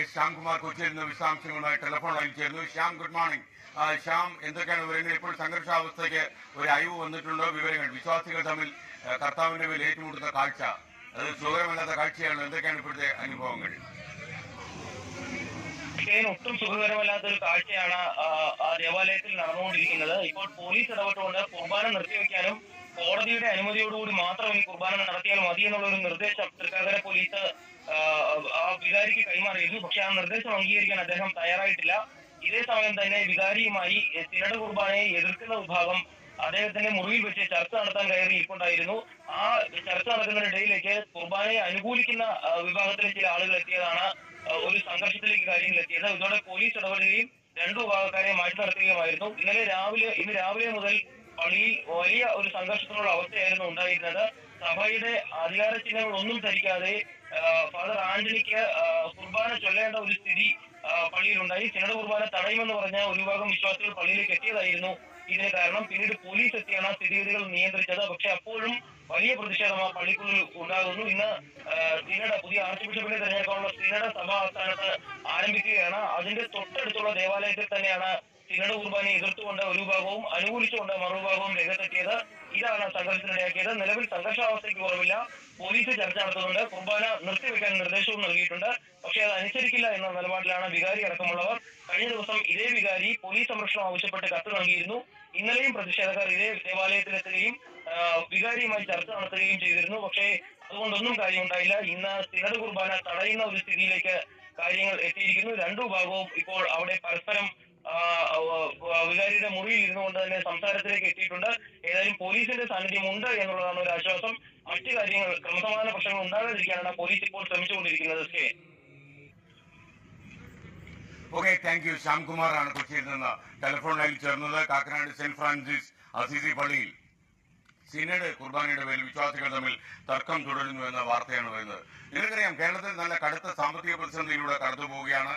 S Shyamkumar കൊച്ചിയിൽ നിന്ന് വിശദാംശങ്ങളുമായി ടെലിഫോൺ ലൈൻ ചേർന്നു ശ്യാം ഗുഡ് മോർണിംഗ് ശ്യാം എന്തൊക്കെയാണ് വിവരങ്ങൾ? ഇപ്പോൾ സംഘർഷാവസ്ഥയ്ക്ക് ഒരു അയവ് വന്നിട്ടുണ്ടോ? വിവരങ്ങൾ. വിശ്വാസികൾ തമ്മിൽ കർത്താവിന്റെ മേൽ ഏറ്റുമുട്ടുന്ന കാഴ്ച. അത് സുഖകരമല്ലാത്ത കാഴ്ചയാണ്? എന്തൊക്കെയാണ് ഇപ്പോഴത്തെ അനുഭവങ്ങൾ? ഷെയ്ൻ ഒട്ടും സുഖകരമല്ലാത്ത ഒരു കാഴ്ചയാണ് ആ, ദേവാലയത്തിൽ നടന്നുകൊണ്ടിരിക്കുന്നത്. ഇപ്പോൾ പോലീസ് ഇടപെട്ടുകൊണ്ട് കുർബാന നിർത്തിവെക്കാനും കോടതിയുടെ അനുമതിയോടുകൂടി മാത്രം ഈ കുർബാന നടത്തിയാൽ മതി എന്നുള്ള ഒരു നിർദ്ദേശം തൃക്കാക്കര പോലീസ് ആ, വികാരിക്ക് കൈമാറിയിരുന്നു. പക്ഷെ ആ നിർദ്ദേശം അംഗീകരിക്കാൻ അദ്ദേഹം തയ്യാറായിട്ടില്ല. ഇതേ സമയം തന്നെ വികാരിയുമായി തിരട് കുർബാനയെ എതിർക്കുന്ന വിഭാഗം അദ്ദേഹത്തിന്റെ മുറിയിൽ വെച്ച് ചർച്ച നടത്താൻ കയറി ഇരിപ്പുണ്ടായിരുന്നു ആ ചർച്ച നടക്കുന്നതിനിടയിലേക്ക് കുർബാനയെ അനുകൂലിക്കുന്ന വിഭാഗത്തിലെ ചില ആളുകൾ എത്തിയതാണ് ഒരു സംഘർഷത്തിലേക്ക് കാര്യങ്ങൾ എത്തിയത് ഇതോടെ പോലീസ് ഇടപെടുകയും രണ്ടു വിഭാഗക്കാരെ മാറ്റി നടത്തുകയുമായിരുന്നു. ഇന്നലെ രാവിലെ ഇന്ന് രാവിലെ മുതൽ പള്ളിയിൽ വലിയ ഒരു സംഘർഷത്തിനുള്ള അവസ്ഥയായിരുന്നു ഉണ്ടായിരുന്നത്. സഭയുടെ അധികാര ചിഹ്നങ്ങളൊന്നും ധരിക്കാതെ ഫാദർ ആന്റണിക്ക് കുർബാന ചൊല്ലേണ്ട ഒരു സ്ഥിതി പള്ളിയിലുണ്ടായി. സിനഡ് കുർബാന തടയുമെന്ന് പറഞ്ഞ ഒരു വിഭാഗം വിശ്വാസികൾ പള്ളിയിലേക്ക് എത്തിയതായിരുന്നു. ഇതിന് കാരണം പിന്നീട് പോലീസ് എത്തിയാണ് ആ സ്ഥിതിഗതികൾ നിയന്ത്രിച്ചത്. പക്ഷെ അപ്പോഴും വലിയ പ്രതിഷേധം ആ പള്ളിക്കുള്ളിൽ ഉണ്ടാകുന്നു. ഇന്ന് ആ, പുതിയ ആർച്ച് ബിഷപ്പിനെ തിരഞ്ഞെടുക്കാനുള്ള സിനഡ് സഭാ ആസ്ഥാനത്ത് ആരംഭിക്കുകയാണ്. അതിന്റെ തൊട്ടടുത്തുള്ള ദേവാലയത്തിൽ തന്നെയാണ് സിനഡ് കുർബാനയെ എതിർത്തുകൊണ്ട് ഒരു ഭാഗവും അനുകൂലിച്ചുകൊണ്ട് മറുഭാഗവും രംഗത്തെത്തിയത്. ഇതാണ് സംഘർഷത്തിനിടയാക്കിയത്. നിലവിൽ സംഘർഷാവസ്ഥയ്ക്ക് കുറവില്ല പോലീസ് ചർച്ച നടത്തുന്നുണ്ട്. കുർബാന നിർത്തിവെക്കാൻ നിർദ്ദേശവും നൽകിയിട്ടുണ്ട്. പക്ഷേ അത് അനുസരിക്കില്ല എന്ന നിലപാടിലാണ് വികാരി അടക്കമുള്ളവർ. കഴിഞ്ഞ ദിവസം ഇതേ വികാരി പോലീസ് സംരക്ഷണം ആവശ്യപ്പെട്ട് കത്ത് നൽകിയിരുന്നു. ഇന്നലെയും പ്രതിഷേധക്കാർ ഇതേ ദേവാലയത്തിലെത്തുകയും വികാരിയുമായി ചർച്ച നടത്തുകയും ചെയ്തിരുന്നു. പക്ഷേ അതുകൊണ്ടൊന്നും കാര്യമുണ്ടായില്ല. ഇന്ന് സ്ഥിരത കുർബാന തടയുന്ന ഒരു സ്ഥിതിയിലേക്ക് കാര്യങ്ങൾ എത്തിയിരിക്കുന്നു. രണ്ടു ഭാഗവും ഇപ്പോൾ അവിടെ പരസ്പരം വികാരിയുടെ മുറിയിൽ ഇരുന്നുകൊണ്ട് തന്നെ സംസാരത്തിലേക്ക് എത്തിയിട്ടുണ്ട്. ഏതായാലും പോലീസിന്റെ സാന്നിധ്യം ഉണ്ട് എന്നുള്ളതാണ് ഒരു ആശ്വാസം. മറ്റു കാര്യങ്ങൾ ക്രമസമാധാന പ്രശ്നങ്ങൾ ഉണ്ടാകാതിരിക്കാനാണ് പോലീസ് ഇപ്പോൾ ശ്രമിച്ചുകൊണ്ടിരിക്കുന്നത് കെ. ഓക്കെ താങ്ക് യു ശ്യാംകുമാറാണ് കൊച്ചിയിൽ നിന്ന് ടെലിഫോൺ ലൈനിൽ ചേർന്നത്. കാക്കനാട് സെന്റ് ഫ്രാൻസിസ് അസിസി പള്ളിയിൽ. സിനഡ് കുർബാനയുടെ പേരിൽ വിശ്വാസികൾ തമ്മിൽ തർക്കം തുടരുന്നു എന്ന വാർത്തയാണ് വരുന്നത്. നിങ്ങൾക്കറിയാം കേരളത്തിൽ നല്ല കടുത്ത സാമ്പത്തിക പ്രതിസന്ധിയിലൂടെ കടന്നു പോവുകയാണ്